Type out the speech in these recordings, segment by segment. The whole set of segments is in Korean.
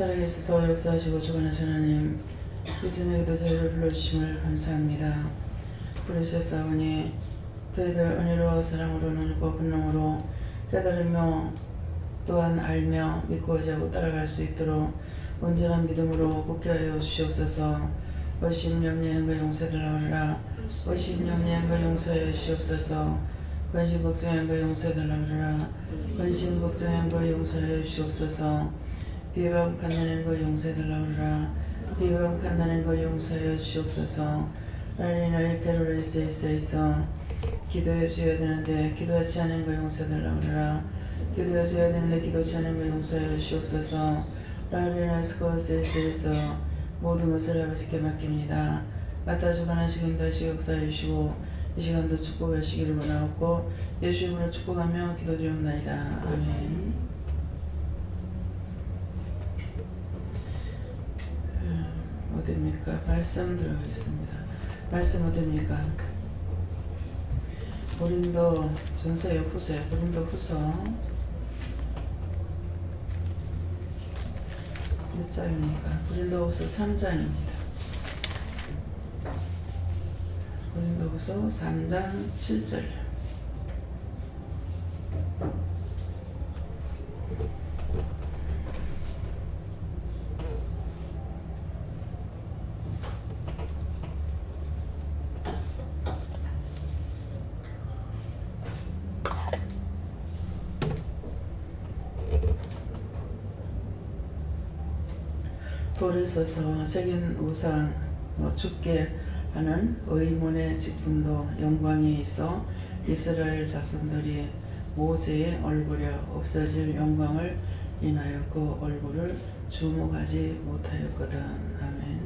살아계셔서 역사하시고 주관하신 하나님 이전에도 저희를 불러주심을 감사합니다. 부르셨사오니 저희들 은혜로 사랑으로 눈고 분능으로 깨달으며 또한 알며 믿고 의지하고 따라갈 수 있도록 온전한 믿음으로 굳게 하여 주시옵소서. 의심 염려행과 용서해달라. 의심 염려행과 용서하여 주시옵소서. 근심 걱정행과 용서해 달라. 근심 걱정행과 용서하여 주시옵소서 비방 판단행과 용서해달라 비방 판단행과 용서하여 주시옵소서. 라리나의 테러리스에 있어 기도해 주셔야 되는데 기도하지 않은 거 용서해달라 그러라 기도해 줘야 되는데 기도하지 않은 거 용서해 주시옵소서. 라리나 스코어스에 있어 모든 것을 아버지께 맡깁니다. 갖다 주관하시긴 다시 역사해 주시고 이 시간도 축복하시기를 원하옵고 예수 이름으로 축복하며 기도드리옵나이다. 아멘 음, 어딥니까? 말씀 들어가겠습니다 말씀 어딥니까? 고린도 전서에 후서에 고린도 후서 몇 장입니까? 고린도 후서 3장입니다. 고린도 후서 3장 7절 돌에 서서 새긴 우상 뭐 죽게 하는 의문의 직분도 영광이 있어 이스라엘 자손들이 모세의 얼굴에 없어질 영광을 인하여 그 얼굴을 주목하지 못하였거든 아멘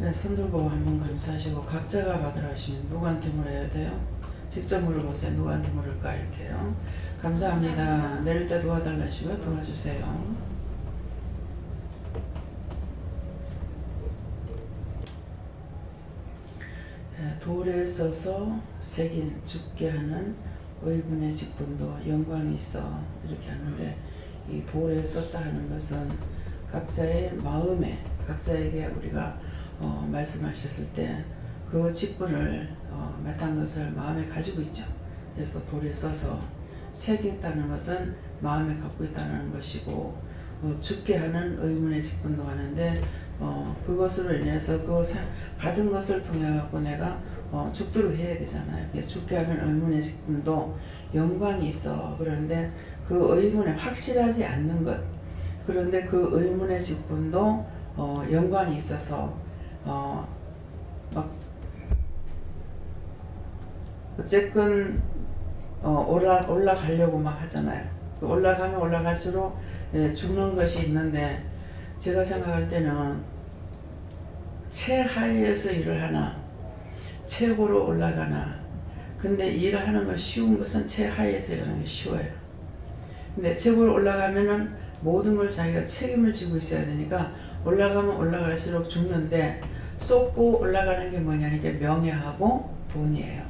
네, 손 들고 한번 감사하시고 각자가 받으라 하시면 누구한테 물어야 돼요? 직접 물어보세요. 누구한테 물을까 이렇게요. 감사합니다. 내릴 때 도와달라 하시고요. 도와주세요. 네, 돌에 써서 새긴 죽게 하는 의분의 직분도 영광이 있어 이렇게 하는데 이 돌에 썼다 하는 것은 각자의 마음에 각자에게 우리가 어, 말씀하셨을 때 그 직분을 어, 맡은 것을 마음에 가지고 있죠. 그래서 돌에 써서 새겼다는 것은 마음에 갖고 있다는 것이고 어, 죽게 하는 의문의 직분도 하는데 어, 그것으로 인해서 그 사, 받은 것을 통해 갖고 내가 어, 죽도록 해야 되잖아요. 죽게 하는 의문의 직분도 영광이 있어. 그런데 그 의문에 확실하지 않는 것 그런데 그 의문의 직분도 어, 영광이 있어서 어, 막 어쨌건 어, 올라 올라가려고 막 하잖아요. 그 올라가면 올라갈수록 예, 죽는 것이 있는데 제가 생각할 때는 최하위에서 일을 하나 최고로 올라가나 근데 일을 하는 거 쉬운 것은 최하위에서 일하는 게 쉬워요. 근데 최고로 올라가면은 모든 걸 자기가 책임을 지고 있어야 되니까 올라가면 올라갈수록 죽는데 쏟고 올라가는 게 뭐냐 이제 명예하고 돈이에요.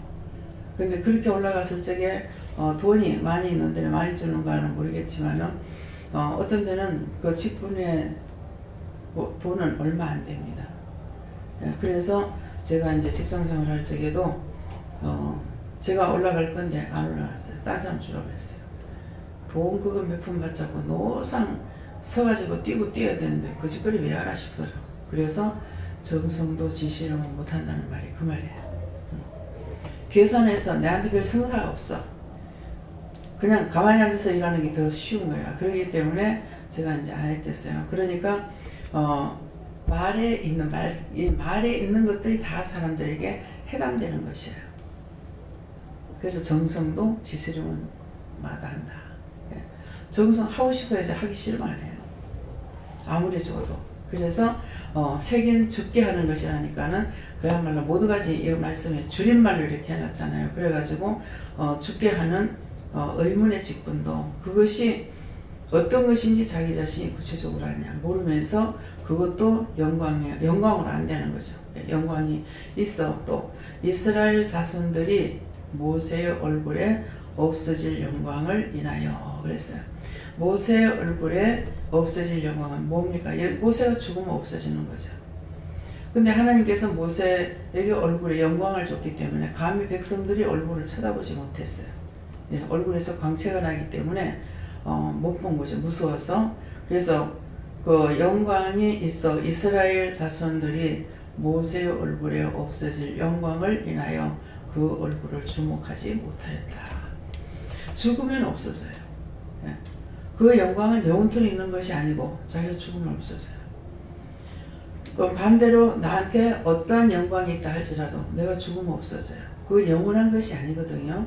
근데 그렇게 올라갔을 적에 어, 돈이 많이 있는 데는 많이 주는 거는 모르겠지만은 어, 어떤 데는 그 직분에 뭐 돈은 얼마 안 됩니다. 예, 그래서 제가 이제 직장 생활 할 적에도 어, 제가 올라갈 건데 안 올라갔어요. 딴 사람 주라고 했어요. 돈 그거 몇 푼 받자고 노상 서가지고 뛰고 뛰어야 되는데 그 짓거리 왜 하라 싶더라고. 그래서 정성도 지시는 못한다는 말이 그 말이에요. 계산해서 내한테 별 성사가 없어. 그냥 가만히 앉아서 일하는 게 더 쉬운 거야. 그렇기 때문에 제가 이제 안 했댔어요. 그러니까 어, 말에 있는 말, 이 말에 있는 것들이 다 사람들에게 해당되는 것이에요. 그래서 정성도 지스름은 마다한다. 예. 정성 하고 싶어야지 하기 싫으면 안 해요. 아무리 죽어도. 그래서 어, 색인 죽게 하는 것이라니까는 그야말로 모두 가지 이 말씀에 줄임말로 이렇게 해놨잖아요. 그래가지고 어, 죽게 하는 어, 의문의 직분도 그것이 어떤 것인지 자기 자신이 구체적으로 아냐 모르면서 그것도 영광이 영광으로 안 되는 거죠. 영광이 있어 또 이스라엘 자손들이 모세의 얼굴에 없어질 영광을 인하여 그랬어요. 모세의 얼굴에 없어질 영광은 뭡니까? 예, 모세가 죽으면 없어지는 거죠. 근데 하나님께서 모세에게 얼굴에 영광을 줬기 때문에 감히 백성들이 얼굴을 쳐다보지 못했어요. 예, 얼굴에서 광채가 나기 때문에 어, 못본 거죠. 무서워서. 그래서 그 영광이 있어 이스라엘 자손들이 모세의 얼굴에 없어질 영광을 인하여 그 얼굴을 주목하지 못하였다. 죽으면 없어져요. 예. 그 영광은 영원토록 있는 것이 아니고 자기가 죽으면 없어져요. 그럼 반대로 나한테 어떠한 영광이 있다 할지라도 내가 죽으면 없어져요. 그 영원한 것이 아니거든요.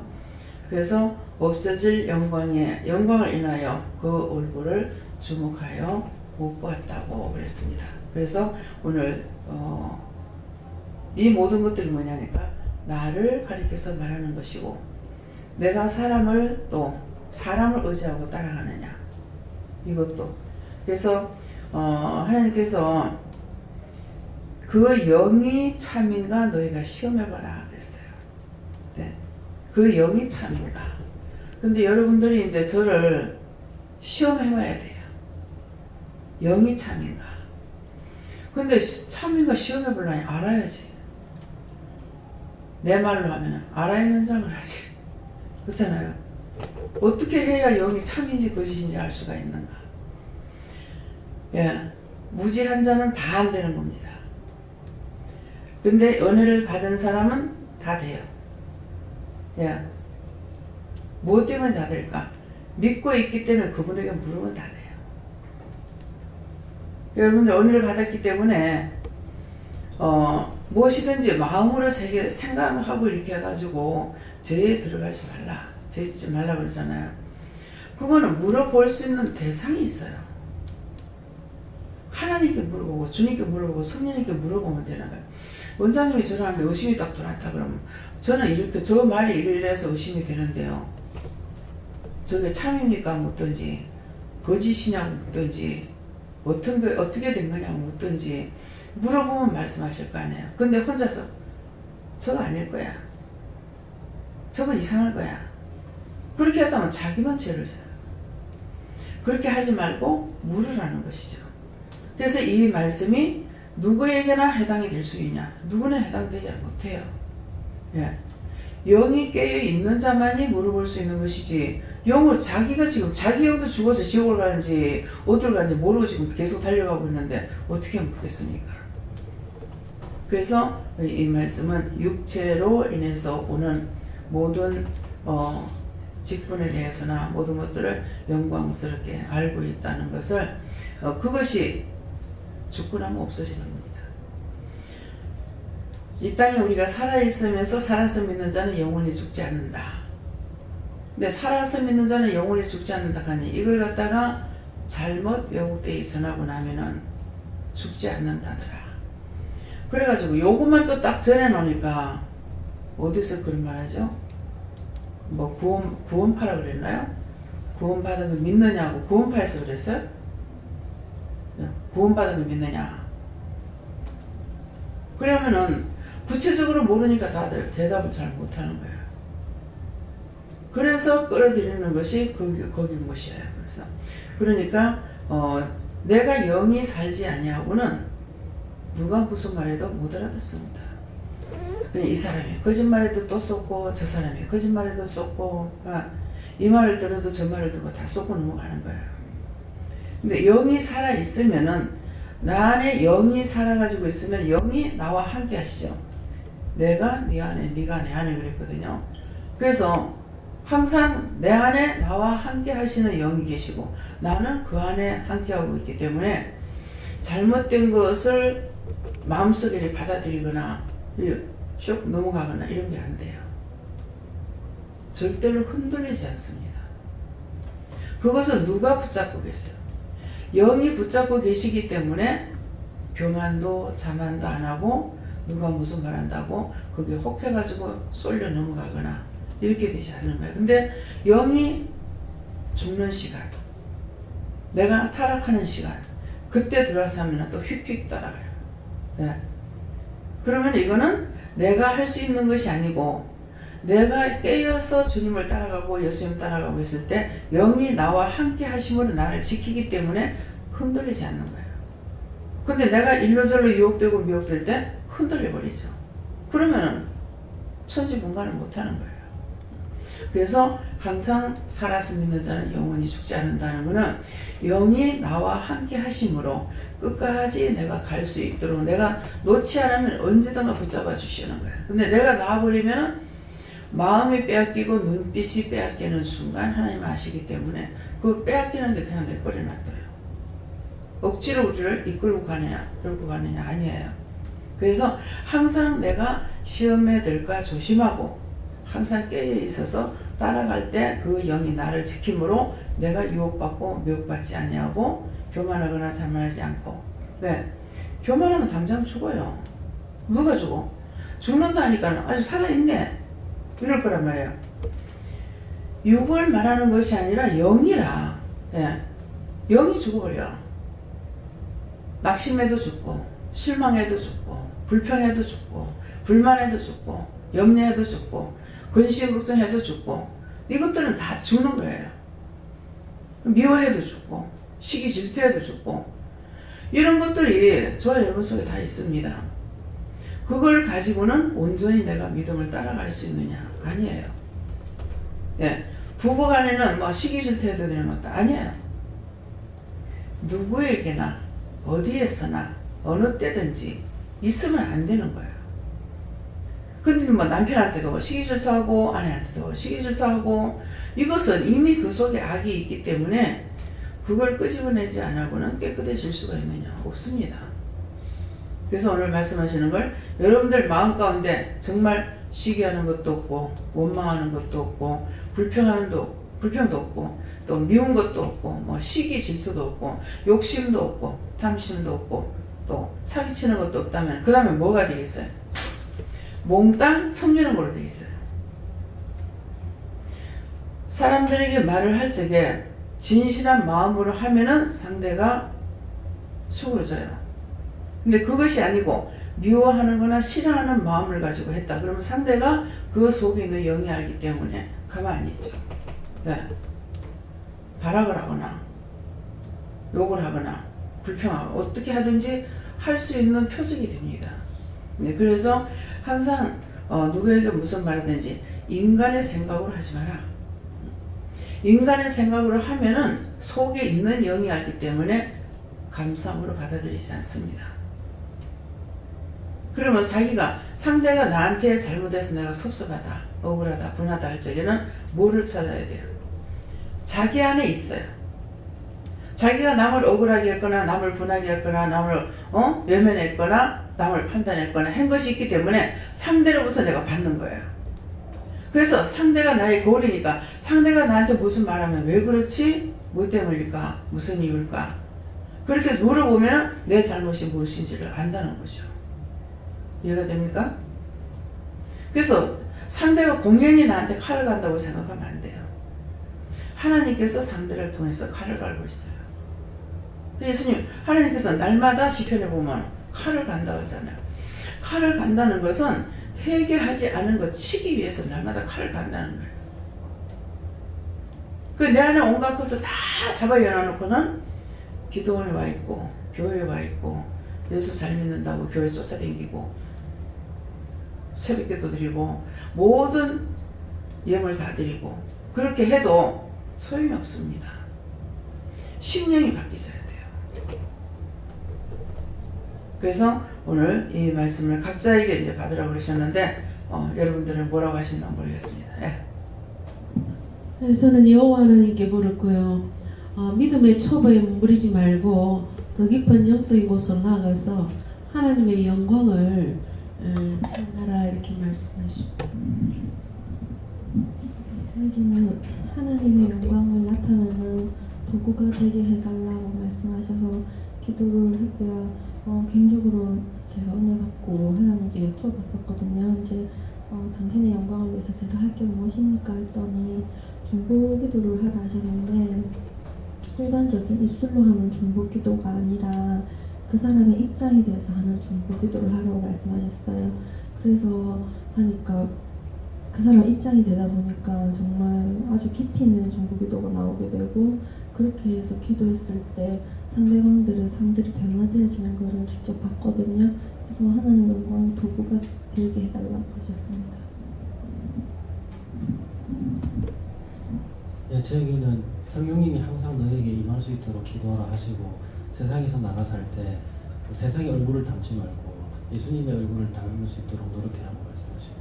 그래서 없어질 영광에 영광을 인하여 그 얼굴을 주목하여 못 보았다고 그랬습니다. 그래서 오늘 어, 이 모든 것들이 뭐냐니까 나를 가리켜서 말하는 것이고 내가 사람을 또 사람을 의지하고 따라가느냐 이것도 그래서 어, 하나님께서 그 영이 참인가 너희가 시험해봐라 그랬어요. 네. 그 영이 참인가. 근데 여러분들이 이제 저를 시험해봐야 돼요. 영이 참인가. 근데 참인가 시험해보려니 알아야지. 내 말로 하면 알아야 면장을 하지. 그렇잖아요. 어떻게 해야 영이 참인지 거짓인지 알 수가 있는가. 예. 무지한 자는 다 안 되는 겁니다. 근데 은혜를 받은 사람은 다 돼요. 예. 무엇 때문에 다 될까? 믿고 있기 때문에 그분에게 물으면 다 돼요. 여러분들 은혜를 받았기 때문에 어, 무엇이든지 마음으로 생각하고 이렇게 해가지고 죄에 들어가지 말라, 죄 짓지 말라 그러잖아요. 그거는 물어볼 수 있는 대상이 있어요. 하나님께 물어보고 주님께 물어보고 성령님께 물어보면 되는 거예요. 원장님이 저한테 의심이 딱 들어왔다 그러면 저는 이렇게 저 말이 이래서 의심이 되는데요. 저게 참입니까 묻든지 거짓이냐고 묻든지 어떤 거 어떻게 된 거냐고 묻든지 물어보면 말씀하실 거 아니에요. 근데 혼자서 저거 아닐 거야. 저거 이상할 거야. 그렇게 했다면 자기만 죄를 져요. 그렇게 하지 말고 물으라는 것이죠. 그래서 이 말씀이 누구에게나 해당이 될 수 있냐? 누구나 해당되지 못해요. 예. 영이 깨어 있는 자만이 물어볼 수 있는 것이지 영을 자기가 지금 자기 영도 죽어서 지옥을 가는지 어디를 가는지 모르고 지금 계속 달려가고 있는데 어떻게 묻겠습니까? 그래서 이 말씀은 육체로 인해서 오는 모든 어, 직분에 대해서나 모든 것들을 영광스럽게 알고 있다는 것을 어, 그것이 죽고 나면 없어지는 겁니다. 이 땅에 우리가 살아있으면서 살아서 믿는 자는 영원히 죽지 않는다. 근데 살아서 믿는 자는 영원히 죽지 않는다 하니 이걸 갖다가 잘못 왜곡되게 전하고 나면은 죽지 않는다더라. 그래가지고 요것만 또 딱 전해놓으니까 어디서 그런 말 하죠? 뭐 구원, 구원파라 그랬나요? 구원받은 걸 믿느냐고 구원파에서 그랬어요? 구원받은 걸 믿느냐? 그러면은 구체적으로 모르니까 다들 대답을 잘 못하는 거예요. 그래서 끌어들이는 것이 거기 거긴 것이에요. 그래서 그러니까 어, 내가 영이 살지 아니하고는 누가 무슨 말해도 못 알아듣습니다. 이 사람이 거짓말해도 또 쏟고 저 사람이 거짓말해도 쏟고 아, 이 말을 들어도 저 말을 듣고 다 쏟고 넘어가는 거예요. 근데 영이 살아 있으면은 나 안에 영이 살아가지고 있으면 영이 나와 함께 하시죠. 내가 네 안에, 네가 내 안에 그랬거든요. 그래서 항상 내 안에 나와 함께 하시는 영이 계시고 나는 그 안에 함께 하고 있기 때문에 잘못된 것을 마음속에 받아들이거나 슉 넘어가거나 이런 게 안 돼요. 절대로 흔들리지 않습니다. 그것은 누가 붙잡고 계세요? 영이 붙잡고 계시기 때문에 교만도 자만도 안 하고 누가 무슨 말 한다고 거기에 혹해가지고 쏠려 넘어가거나 이렇게 되지 않는 거예요. 근데 영이 죽는 시간, 내가 타락하는 시간 그때 들어와서 하면 또 휙휙 따라가요. 네. 그러면 이거는 내가 할 수 있는 것이 아니고 내가 깨어서 주님을 따라가고 예수님 따라가고 있을 때 영이 나와 함께 하심으로 나를 지키기 때문에 흔들리지 않는 거예요. 근데 내가 일로절로 유혹되고 미혹될 때 흔들려 버리죠. 그러면은 천지 분간을 못 하는 거예요. 그래서 항상 살아서 믿는 자는 영원히 죽지 않는다는 것은 영이 나와 함께 하심으로 끝까지 내가 갈 수 있도록 내가 놓지 않으면 언제든가 붙잡아 주시는 거예요. 근데 내가 놔버리면 마음이 빼앗기고 눈빛이 빼앗기는 순간 하나님 아시기 때문에 그 빼앗기는데 그냥 내버려 놔둬요. 억지로 우리를 이끌고 가느냐, 끌고 가느냐 아니에요. 그래서 항상 내가 시험에 들까 조심하고 항상 깨어 있어서 따라갈 때 그 영이 나를 지킴으로 내가 유혹받고 미혹받지 아니하고 교만하거나 자만하지 않고 왜? 교만하면 당장 죽어요. 누가 죽어? 죽는다니까 아주 살아있네. 이럴 거란 말이에요. 육을 말하는 것이 아니라 영이라. 예. 영이 죽어버려. 낙심해도 죽고, 실망해도 죽고, 불평해도 죽고, 불만해도 죽고, 염려해도 죽고, 근심 걱정해도 죽고, 이것들은 다 죽는 거예요. 미워해도 죽고, 시기 질투해도 죽고, 이런 것들이 저 여러분 속에 다 있습니다. 그걸 가지고는 온전히 내가 믿음을 따라갈 수 있느냐? 아니에요. 예. 부부 간에는 뭐 시기 질투해도 되는 것도 아니에요. 누구에게나 어디에서나 어느 때든지 있으면 안 되는 거예요. 근데 뭐 남편한테도 시기 질투하고 아내한테도 시기 질투하고 이것은 이미 그 속에 악이 있기 때문에 그걸 끄집어내지 않고는 깨끗해질 수가 있느냐? 없습니다. 그래서 오늘 말씀하시는 걸 여러분들 마음 가운데 정말 시기하는 것도 없고 원망하는 것도 없고 불평하는 도 불평도 없고 또 미운 것도 없고 뭐 시기 질투도 없고 욕심도 없고 탐심도 없고 또 사기치는 것도 없다면 그 다음에 뭐가 되겠어요? 몽땅 섬기는 걸로 되어 있어요. 사람들에게 말을 할 적에 진실한 마음으로 하면은 상대가 수그러져요. 근데 그것이 아니고 미워하는 거나 싫어하는 마음을 가지고 했다. 그러면 상대가 그 속에 있는 영이 알기 때문에 가만히 있죠. 네. 발악을 하거나 욕을 하거나 불평하고 어떻게 하든지 할 수 있는 표적이 됩니다. 네, 그래서 항상 어, 누구에게 무슨 말이든지 인간의 생각으로 하지 마라. 인간의 생각으로 하면은 속에 있는 영이 알기 때문에 감사함으로 받아들이지 않습니다. 그러면 자기가 상대가 나한테 잘못해서 내가 섭섭하다, 억울하다, 분하다 할 적에는 뭐를 찾아야 돼요? 자기 안에 있어요. 자기가 남을 억울하게 했거나 남을 분하게 했거나 남을 어? 외면했거나 남을 판단했거나 한 것이 있기 때문에 상대로부터 내가 받는 거예요. 그래서 상대가 나의 거울이니까 상대가 나한테 무슨 말하면 왜 그렇지? 뭐 때문일까? 무슨 이유일까? 그렇게 물어보면 내 잘못이 무엇인지를 안다는 거죠. 이해가 됩니까? 그래서 상대가 공연히 나한테 칼을 간다고 생각하면 안 돼요. 하나님께서 상대를 통해서 칼을 갈고 있어요. 예수님, 하나님께서 날마다 시편에 보면 칼을 간다고 하잖아요. 칼을 간다는 것은 회개하지 않은 것 치기 위해서 날마다 칼을 간다는 거예요. 그 내 안에 온갖 것을 다 잡아 열어놓고는 기도원에 와 있고, 교회에 와 있고, 예수 잘 믿는다고 교회 쫓아다니고, 새벽기도 드리고 모든 예물 다 드리고 그렇게 해도 소용이 없습니다. 심령이 바뀌어야 돼요. 그래서 오늘 이 말씀을 각자에게 이제 받으라고 그러셨는데 어, 여러분들은 뭐라고 하시나 모르겠습니다. 예. 네, 저는 여호와 하나님께 물었고요. 어, 믿음의 초보에 머무르지 말고 더 깊은 영적인 곳으로 나아가서 하나님의 영광을 음, 전하라 이렇게 말씀하시고 자기는 하나님의 영광을 나타내는 도구가 되게 해달라고 말씀하셔서 기도를 했고요. 어, 개인적으로 제가 은혜 받고 하나님께 여쭤봤었거든요. 이제 어, 당신의 영광을 위해서 제가 할 게 무엇입니까 했더니 중보 기도를 하라 하셨는데 일반적인 입술로 하는 중보 기도가 아니라 그 사람의 입장에 대해서 하는 중보 기도를 하라고 말씀하셨어요. 그래서 하니까 그 사람 입장이 되다 보니까 정말 아주 깊이 있는 중보 기도가 나오게 되고 그렇게 해서 기도했을 때 상대방들의 삶들이 변화되어지는 것을 직접 봤거든요. 그래서 하나님 영광의 도구가 되게 해달라고 하셨습니다. 예, 저에게는 성령님이 항상 너에게 임할 수 있도록 기도하라 하시고 세상에서 나가 살 때 세상의 얼굴을 담지 말고 예수님의 얼굴을 담을 수 있도록 노력해라고 말씀하시고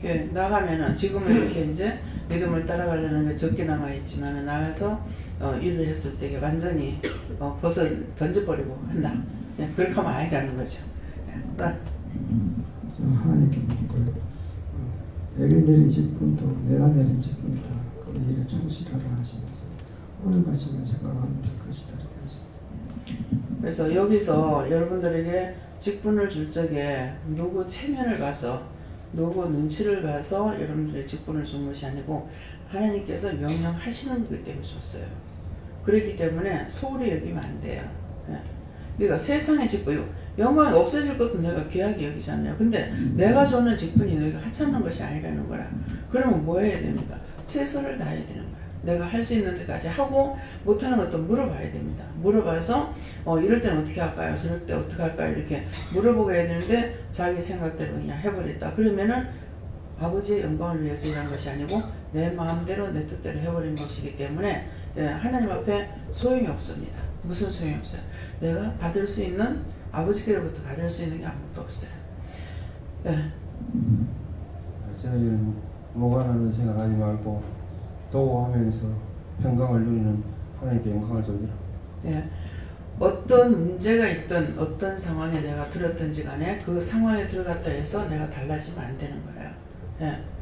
이렇게 나가면은 지금은 이렇게 이제 믿음을 따라가려는 게 적게 남아 있지만 나가서 어, 일을 했을 때 완전히 어, 벗을 던져버리고 한다. 예, 그렇게 하면 아니라는 거죠. 예, 딱저 하나님께 묻고요. 어, 내게 내린 직분도 내가 내린 직분이다. 그 일에 충실하라 하시면서 오늘 가시면 생각하면 될 것이다. 그래서 여기서 여러분들에게 직분을 줄 적에 누구 체면을 봐서 누구 눈치를 봐서 여러분들의 직분을 준 것이 아니고 하나님께서 명령하시는 거기 때문에 줬어요. 그렇기 때문에 소홀히 여기면 안 돼요. 예. 그러니까 세상의 직분, 영광이 없어질 것도 내가 귀하게 여기잖아요. 근데 내가 주는 직분이 너희가 하찮는 것이 아니라는 거라. 그러면 뭐 해야 됩니까? 최선을 다해야 되는 거야. 내가 할 수 있는 데까지 하고 못하는 것도 물어봐야 됩니다. 물어봐서 어, 이럴 때는 어떻게 할까요? 저럴 때 어떻게 할까요? 이렇게 물어보고 해야 되는데 자기 생각대로 그냥 해버렸다. 그러면은 아버지의 영광을 위해서 일한 것이 아니고 내 마음대로 내 뜻대로 해버린 것이기 때문에 예, 하나님 앞에 소용이 없습니다. 무슨 소용이 없어요? 내가 받을 수 있는 아버지께로부터 받을 수 있는 게 아무것도 없어요. 예, 저희는 뭐가라는 생각하지 말고 도우하면서 평강을 누리는 하나님께 영광을 돌리라. 예. 어떤 문제가 있든 어떤 상황에 내가 들었든지 간에 그 상황에 들어갔다 해서 내가 달라지면 안 되는 거예요. 예.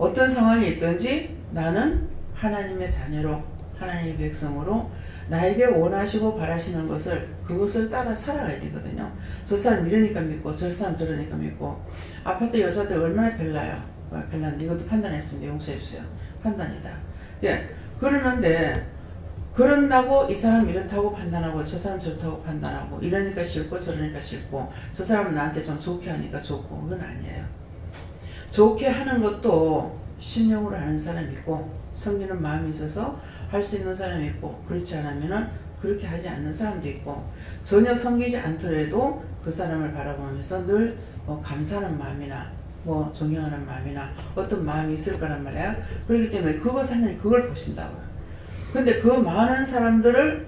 어떤 상황이 있든지 나는 하나님의 자녀로 하나님의 백성으로 나에게 원하시고 바라시는 것을 그것을 따라 살아가야 되거든요. 저 사람 이러니까 믿고 저 사람 저러니까 믿고 아파트 여자들 얼마나 별나요? 아, 별난데 이것도 판단했습니다. 용서해 주세요. 판단이다. 예. 그러는데 그런다고 이 사람 이렇다고 판단하고 저 사람 저렇다고 판단하고 이러니까 싫고 저러니까 싫고 저 사람은 나한테 좀 좋게 하니까 좋고 그건 아니에요. 좋게 하는 것도 심령으로 하는 사람이 있고 섬기는 마음이 있어서 할 수 있는 사람이 있고 그렇지 않으면은 그렇게 하지 않는 사람도 있고 전혀 섬기지 않더라도 그 사람을 바라보면서 늘 뭐 감사하는 마음이나 뭐 존경하는 마음이나 어떤 마음이 있을 거란 말이에요. 그렇기 때문에 그것 하나님 그걸 보신다고요. 근데 그 많은 사람들을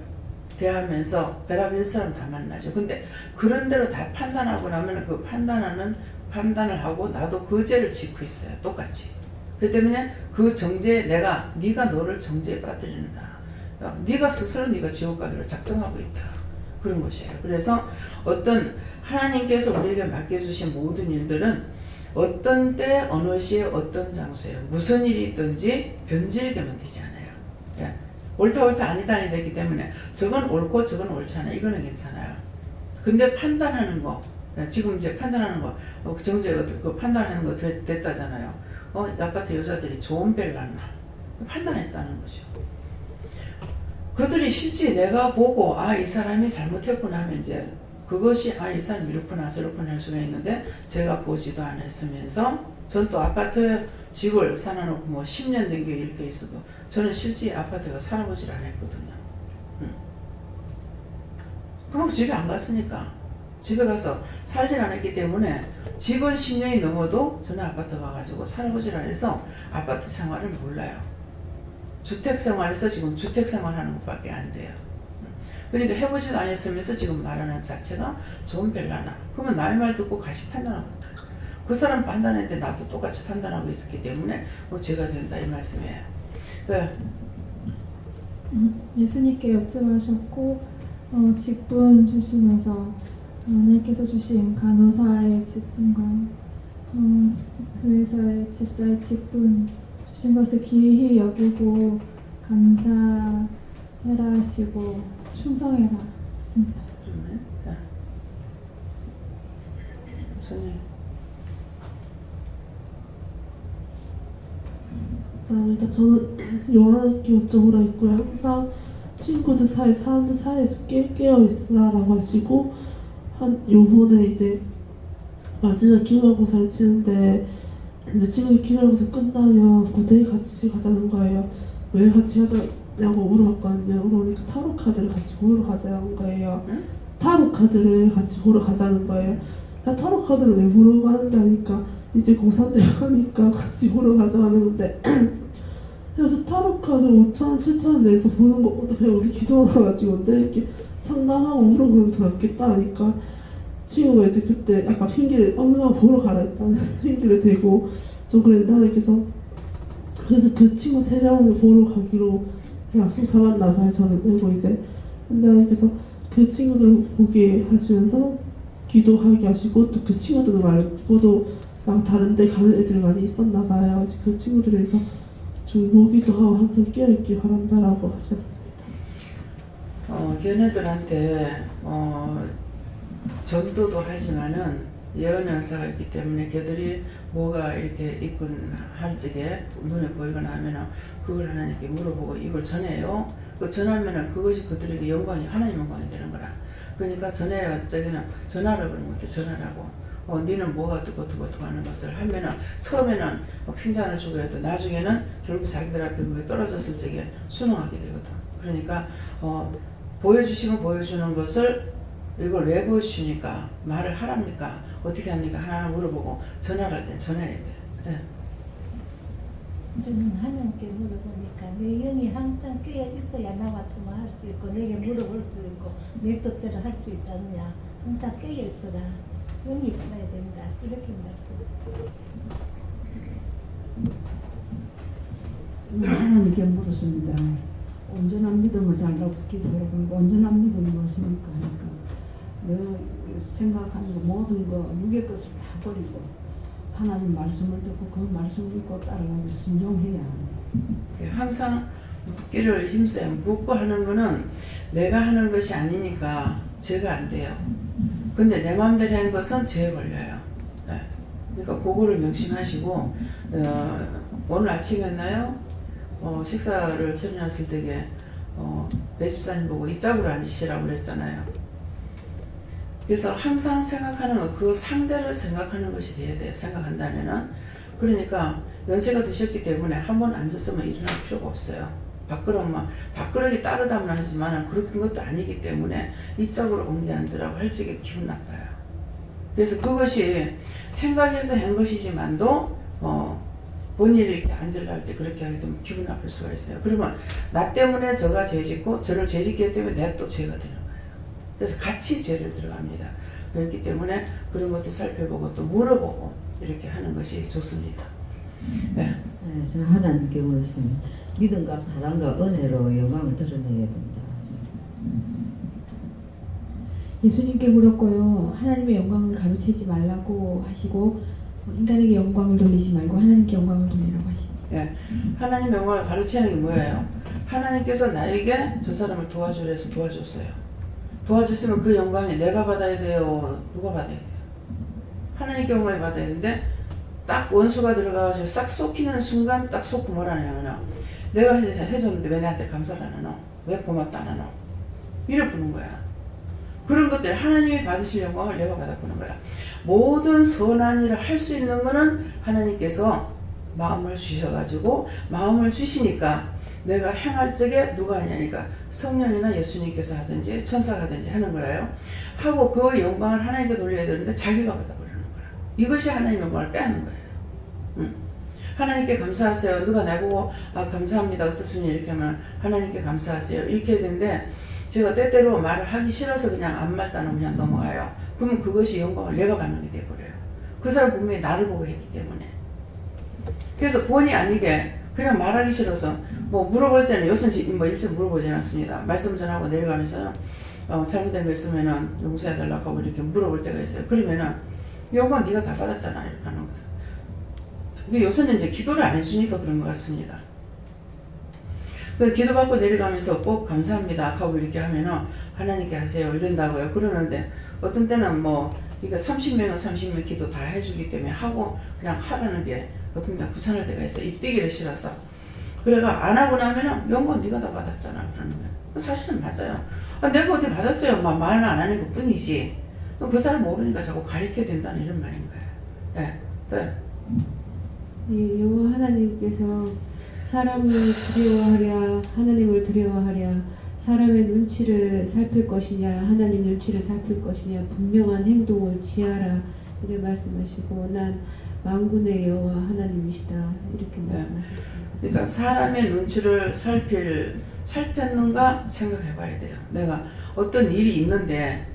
대하면서 베라빌 사람 다 만나죠. 근데 그런 대로 다 판단하고 나면 그 판단하는 판단을 하고 나도 그 죄를 짓고 있어요. 똑같이. 그렇기 때문에 그 정죄에 내가 네가 너를 정죄에 빠뜨린다. 어, 네가 스스로 네가 지옥 가기로 작정하고 있다. 그런 것이에요. 그래서 어떤 하나님께서 우리에게 맡겨주신 모든 일들은 어떤 때 어느 시에 어떤 장소에 무슨 일이 있든지 변질이 되면 되지 않아요. 예. 옳다 옳다 아니다 아니다 했기 때문에 저건 옳고 저건 옳지 않아 이거는 괜찮아요. 근데 판단하는 거 예, 지금 이제 판단하는 거 어, 그 정제 그 판단하는 거 됐, 됐다잖아요. 어 아파트 여자들이 좋은 배를 낳나 판단했다는 거죠. 그들이 실제 내가 보고 아 이 사람이 잘못했구나 하면 이제 그것이 아 이 사람 이렇구나 저렇구나 할 수가 있는데 제가 보지도 않았으면서 전 또 아파트 집을 사놔놓고 뭐 10년 된 게 이렇게 있어도 저는 실제 아파트가 살아보질 않았거든요. 음. 그럼 집에 안 갔으니까 집에 가서 살질 않았기 때문에 집은 10년이 넘어도 저는 아파트 가가지고 살아보질 않아서 아파트 생활을 몰라요. 주택 생활에서 지금 주택 생활 하는 것밖에 안 돼요. 그러니까 해보지도 않았으면서 지금 말하는 자체가 좋은 별나나. 그러면 나의 말 듣고 가시 판단하고. 그 사람 판단했는데 나도 똑같이 판단하고 있었기 때문에 뭐 제가 된다 이 말씀이에요. 그 음, 예수님께 여쭤보셨고 어, 직분 주시면서 하나님께서 주신 간호사의 직분과 어, 교회사의 집사의 직분 주신 것을 귀히 여기고 감사해라 하시고 충성해라 했습니다. 자. 선생님. 자, 일단 저는 요한학교 쪽으로 있고요. 항상 친구들 사이, 사람들 사이에서 깨, 깨어 있으라라고 하시고 한 요번에 이제 마지막 기말고사를 치는데 이제 지금 기말고사 끝나면 무대에 같이 가자는 거예요. 왜 같이 가자냐고 물어봤거든요. 그러니까 타로 카드를 같이 보러 가자는 거예요. 응? 타로 카드를 같이 보러 가자는 거예요. 나 타로 카드를 왜 보러 가는다니까 이제 고3 되니까 같이 보러 가자고 하는데 그 타로 카드 5천원, 7천원 내서 보는 것보다 그냥 우리 기도하가지고 언제 이렇게 상담하고 물어보는 게더 낫겠다 하니까 친구가 이제 그때 약간 핑계를 엄마가 보러 가라 했다는 핑계를 대고 좀 그랬는데 하나님께서 그래서 그 친구 세 명을 보러 가기로 약속 잡았나 봐요. 저는 그리고 이제. 근데 하나님께서 그 친구들 보게 하시면서 기도하게 하시고 또 그 친구들 말고도 막 다른 데 가는 애들이 많이 있었나 봐요. 그 친구들에서 하고 항상 깨어있기 바란다라고 하셨습니다 어, 걔네들한테 어, 전도도 하지만은 예언 연사가 있기 때문에 걔들이 뭐가 이렇게 있군 할 적에 눈에 보이거나 하면은 그걸 하나님께 물어보고 이걸 전해요. 그 전하면은 그것이 그들에게 영광이 하나님 영광이 되는 거라. 그러니까 전해요. 저기는 전하라고 그러면 어때 전하라고. 어, 니는 뭐가 어떻고 어떻고 하는 것을 하면은 처음에는 뭐 핀잔을 주고 해도 나중에는 결국 자기들 앞에 그게 떨어졌을 적에 순응하게 되거든. 그러니까 어, 보여주시면 보여주는 것을 이걸 왜 보여주시니까 말을 하랍니까? 어떻게 합니까? 하나하나 물어보고 전화를 할때 전화해야 돼. 예. 저는 하나님께 물어보니까 내 영이 항상 깨어 있어야 나 같으면 할수 있고 내게 물어볼 수 있고 내 뜻대로 할 수 있지 않냐 항상 깨어 있어라 영이 있어야 된다 이렇게 말씀 하나님께 물었습니다. 온전한 믿음을 달라고 기도해 보니까 온전한 믿음이 무엇입니까? 하니까 내가 생각하는 거 모든 거 무게 것을 다 버리고 하나님 말씀을 듣고 그 말씀을 믿고 따라가고 순종해야 합니다. 예, 항상 묻기를 힘써요. 묻고 하는 거는 내가 하는 것이 아니니까 죄가 안 돼요. 근데 내 마음대로 하는 것은 죄에 걸려요. 예. 그러니까 그거를 명심하시고 어, 오늘 아침이었나요? 어, 식사를 차려놨을 때에 어, 배집사님 보고 이 짝으로 앉으시라고 그랬잖아요. 그래서 항상 생각하는 거, 그 상대를 생각하는 것이 돼야 돼요. 생각한다면은. 그러니까 연세가 드셨기 때문에 한 번 앉았으면 일어날 필요가 없어요. 밥그릇만, 밥그릇이 따르다면 하지만 그런 것도 아니기 때문에 이쪽으로 옮겨 앉으라고 할 적에 기분 나빠요. 그래서 그것이 생각해서 한 것이지만도, 어, 본인이 이렇게 앉으려 할때 그렇게 하게 되면 기분 나쁠 수가 있어요. 그러면 나 때문에 저가 죄 짓고 저를 죄 짓기 때문에 내가 또 죄가 되는 거예요. 그래서 같이 죄를 들어갑니다. 그렇기 때문에 그런 것도 살펴보고 또 물어보고 이렇게 하는 것이 좋습니다. 네. 네, 저 하나님께 물었습니다. 믿음과 사랑과 은혜로 영광을 드러내야 된다. 예수님께 물었고요. 하나님의 영광을 가로채지 말라고 하시고 어, 인간에게 영광을 돌리지 말고 하나님께 영광을 돌리라고 하십니다. 예. 하나님 영광을 가르치는 게 뭐예요? 하나님께서 나에게 저 사람을 도와주려 해서 도와줬어요. 도와줬으면 그 영광이 내가 받아야 돼요? 누가 받아야 돼요? 하나님께 영광을 받아야 되는데 딱 원수가 들어가가지고 싹 쏟기는 순간 딱 쏟고 뭐라 하냐면 내가 해- 해줬는데 왜 나한테 감사도 안 하노? 왜 고맙도 안 하노? 이래 부는 거야. 그런 것들 하나님이 받으실 영광을 내가 받아보는 거야. 모든 선한 일을 할 수 있는 거는 하나님께서 마음을 주셔가지고 마음을 주시니까 내가 행할 적에 누가 하냐니까 성령이나 예수님께서 하든지 천사가 하든지 하는 거라요. 하고 그 영광을 하나님께 돌려야 되는데 자기가 받아버리는 거라. 이것이 하나님 영광을 빼앗는 거예요. 응. 하나님께 감사하세요. 누가 나보고 아 감사합니다. 어떻습니 이렇게 하면 하나님께 감사하세요. 이렇게 되는데 제가 때때로 말을 하기 싫어서 그냥 안 말다는 그냥 넘어가요. 그러면 그것이 영광을 내가 받는 게 돼버려요. 그 사람 분명히 나를 보고 했기 때문에. 그래서 본의 아니게 그냥 말하기 싫어서 뭐 물어볼 때는 요선 뭐 일찍 물어보지 않습니다. 말씀 전하고 내려가면서 어, 잘못된 거 있으면은 용서해 달라고 하고 이렇게 물어볼 때가 있어요. 그러면은 요건 네가 다 받았잖아 이렇게 하는 거예요. 이게 요새는 이제 기도를 안 해주니까 그런 것 같습니다. 그 기도받고 내려가면서 꼭 감사합니다 하고 이렇게 하면은 하나님께 하세요 이런다고요. 그러는데 어떤 때는 뭐 이거 30명은 30명 기도 다 해주기 때문에 하고 그냥 하라는 게 그냥 귀찮을 때가 있어요. 입대기를 싫어서. 그래가 안 하고 나면은 영광 네가 다 받았잖아 그러는 거야. 사실은 맞아요. 아, 내가 어디 받았어요. 막 말은 안 하는 것 뿐이지. 그 사람 모르니까 자꾸 가리켜야 된다는 이런 말인 거야. 예, 그래. 예, 여호와 하나님께서 사람을 두려워하랴 하나님을 두려워하랴 사람의 눈치를 살필 것이냐 하나님 눈치를 살필 것이냐 분명한 행동을 지하라 이렇게 말씀하시고 난 만군의 여호와 하나님이시다 이렇게 네. 말씀하셨습니다. 그러니까 사람의 눈치를 살필 살폈는가 생각해봐야 돼요. 내가 어떤 일이 있는데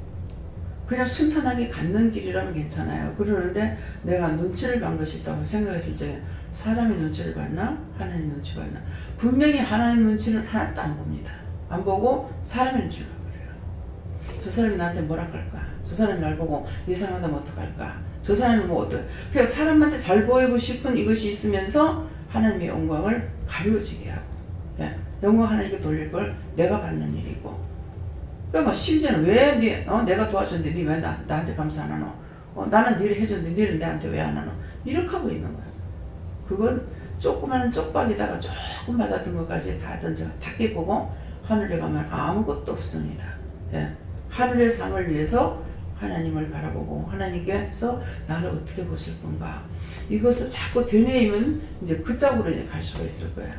그냥 순탄하게 갖는 길이라면 괜찮아요. 그러는데 내가 눈치를 본 것이 있다고 생각했을 적에 사람의 눈치를 봤나? 하나님 눈치 봤나? 분명히 하나님 눈치는 하나도 안 봅니다. 안 보고 사람의 눈치를 봐버려요. 저 사람이 나한테 뭐라 할까? 저 사람이 날 보고 이상하다면 어떡할까? 저 사람이 뭐 어떨? 그냥 사람한테 잘 보이고 싶은 이것이 있으면서 하나님의 영광을 가려지게 하고 예, 영광 하나님께 돌릴 걸 내가 받는 일이고 그러니까 뭐 심지어는 왜 네, 어, 내가 도와줬는데 니왜 나, 나한테 감사 안 하노? 어, 나는 니를 해줬는데 니는 나한테 왜 안 하노? 이렇게 하고 있는 거야. 그건 조그마한 쪽박에다가 조금 받았던 것까지 다 던져 다 깨보고 하늘에 가면 아무것도 없습니다. 예. 하늘의 상을 위해서 하나님을 바라보고 하나님께서 나를 어떻게 보실 건가 이것을 자꾸 되뇌이면 이제 그 짝으로 이제 갈 수가 있을 거야.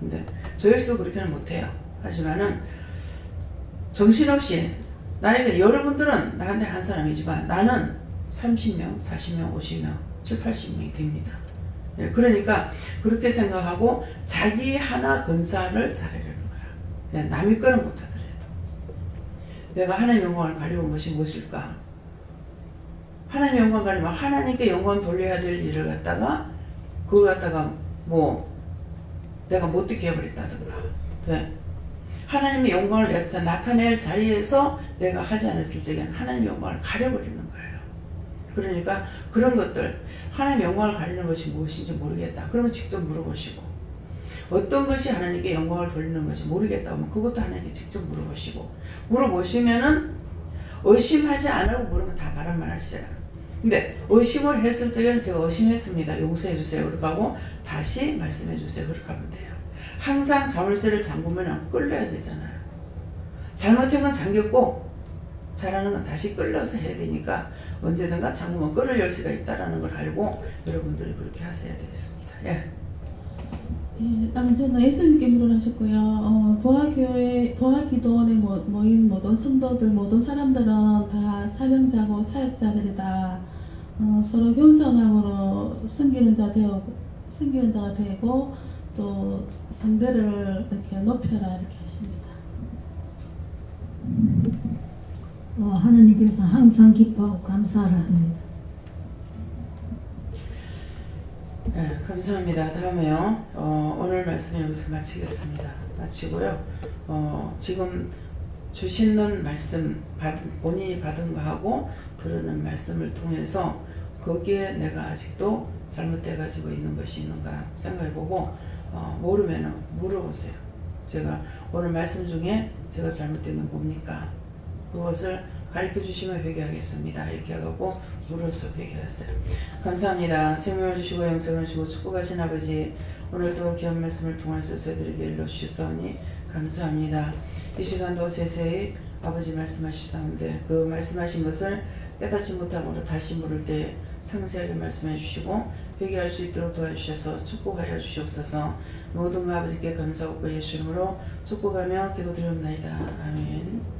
근데 저 역시도 그렇게는 못해요. 하지만은 정신없이 나에게 여러분들은 나한테 한 사람이지만 나는 30명, 40명, 50명, 7, 80명이 됩니다. 예, 그러니까 그렇게 생각하고 자기 하나 건사를 잘하려는 거야. 예, 남의 거는 못하더라도 내가 하나님 영광을 가려운 것이 무엇일까? 하나님 영광 가리면 하나님께 영광 돌려야 될 일을 갖다가 그걸 갖다가 뭐 내가 못 듣게 해버렸다든가 왜? 하나님의 영광을 나타낼 자리에서 내가 하지 않았을 적에는 하나님의 영광을 가려버리는 거예요. 그러니까 그런 것들 하나님의 영광을 가리는 것이 무엇인지 모르겠다. 그러면 직접 물어보시고 어떤 것이 하나님께 영광을 돌리는 것이 모르겠다 하면 그것도 하나님께 직접 물어보시고 물어보시면은 의심하지 않고 물으면 다 바람만 하시잖아. 근데 의심을 했을 적에는 제가 의심했습니다. 용서해 주세요. 그렇게 하고 다시 말씀해 주세요. 그렇게 하면 돼요. 항상 자물쇠를 잠그면 끌려야 되잖아요. 잘못한 건 잠겼고 잘하는 건 다시 끌려서 해야 되니까 언제든가 잠그면 끌을 열 수가 있다라는 걸 알고 여러분들이 그렇게 하셔야 되겠습니다. 예. 예, 아, 저는 예수님께 물어하셨고요. 어, 보아교회, 보아기도원에 모, 모인 모든 성도들, 모든 사람들은 다 사명자고 사역자들이다. 어, 서로 겸손함으로 숨기는 자 되어, 숨기는 자가 되고 또 상대를 이렇게 높여라 이렇게 하십니다. 어, 하나님께서 항상 기뻐하고 감사를 합니다. 네, 감사합니다. 다음에요. 어, 오늘 말씀 여기서 마치겠습니다. 마치고요. 어, 지금 주시는 말씀, 받은, 본인이 받은 거하고 들으는 말씀을 통해서 거기에 내가 아직도 잘못돼 가지고 있는 것이 있는가 생각해보고 어, 모르면은 물어보세요. 제가 오늘 말씀 중에 제가 잘못된 건 뭡니까? 그것을 가르쳐 주시면 회개하겠습니다. 이렇게 하고 물어서 회개하세요. 감사합니다. 생명을 주시고 영생을 주시고 축복하신 아버지 오늘도 귀한 말씀을 통해서 저희들에게 일러주셨사오니 감사합니다. 이 시간도 세세히 아버지 말씀하시사온데 그 말씀하신 것을 깨닫지 못함으로 다시 물을 때 상세하게 말씀해 주시고 회개할 수 있도록 도와주셔서 축복하여 주시옵소서 모든 아버지께 감사하고 예수 이름으로 축복하며 기도드리옵나이다. 아멘